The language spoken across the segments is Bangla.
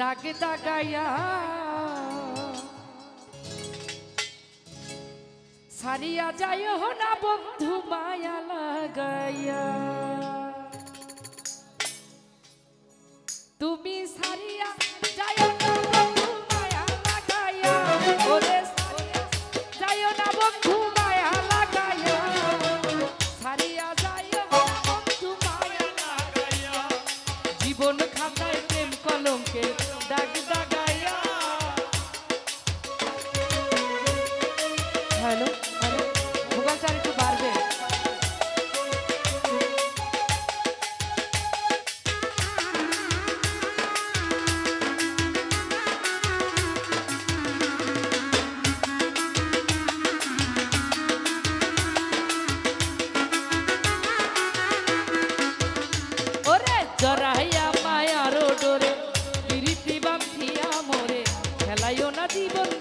দাগ দাগাইয়া। সারিয়া যাই হো না বন্ধু মায়া লাগাইয়া।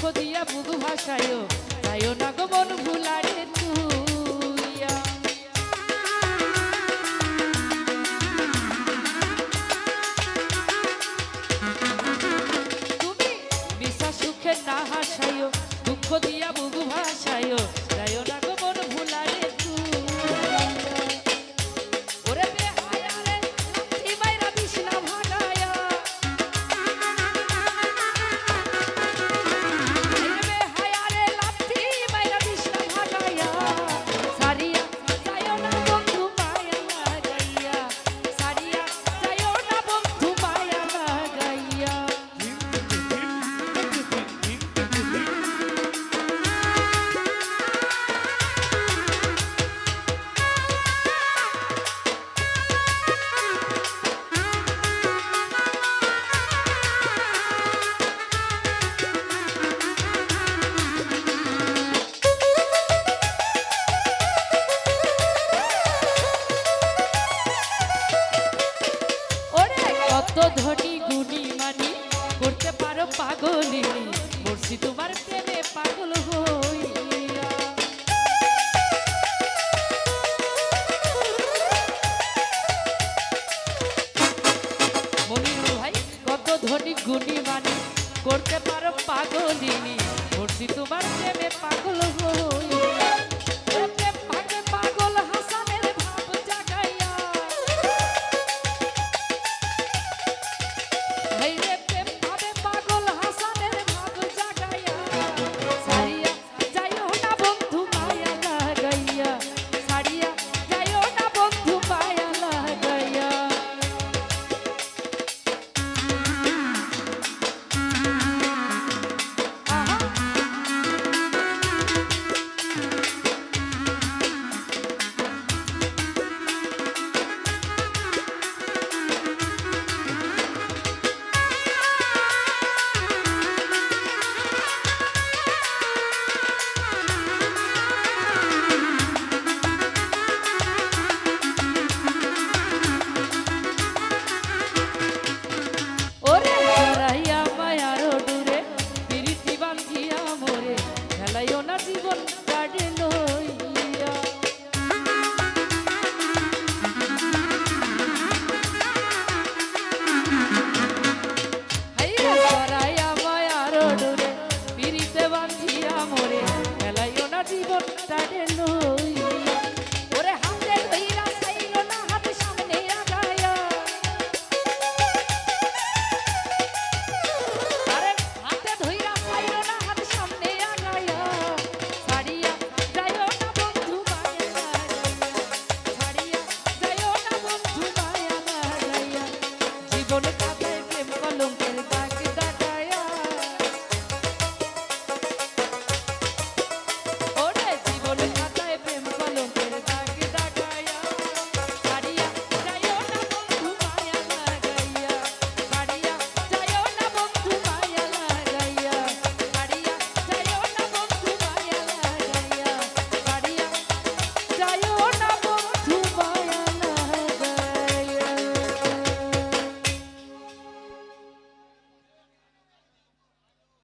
দুঃখ দিয়া বুধু ভাষায় তাইও না গো মন ভুলারে তুমি বিশ্বাস সুখে না হাসায়, দুঃখ দিয়া বুধু ভাষায় ধনী গুণী মানি, করতে পারো পাগলি মরছি তোমার প্রেমে পাগল হই কত ধনী গুণী মানি, করতে পারো পাগলিনি মরছি তোমার প্রেমে পাগল হই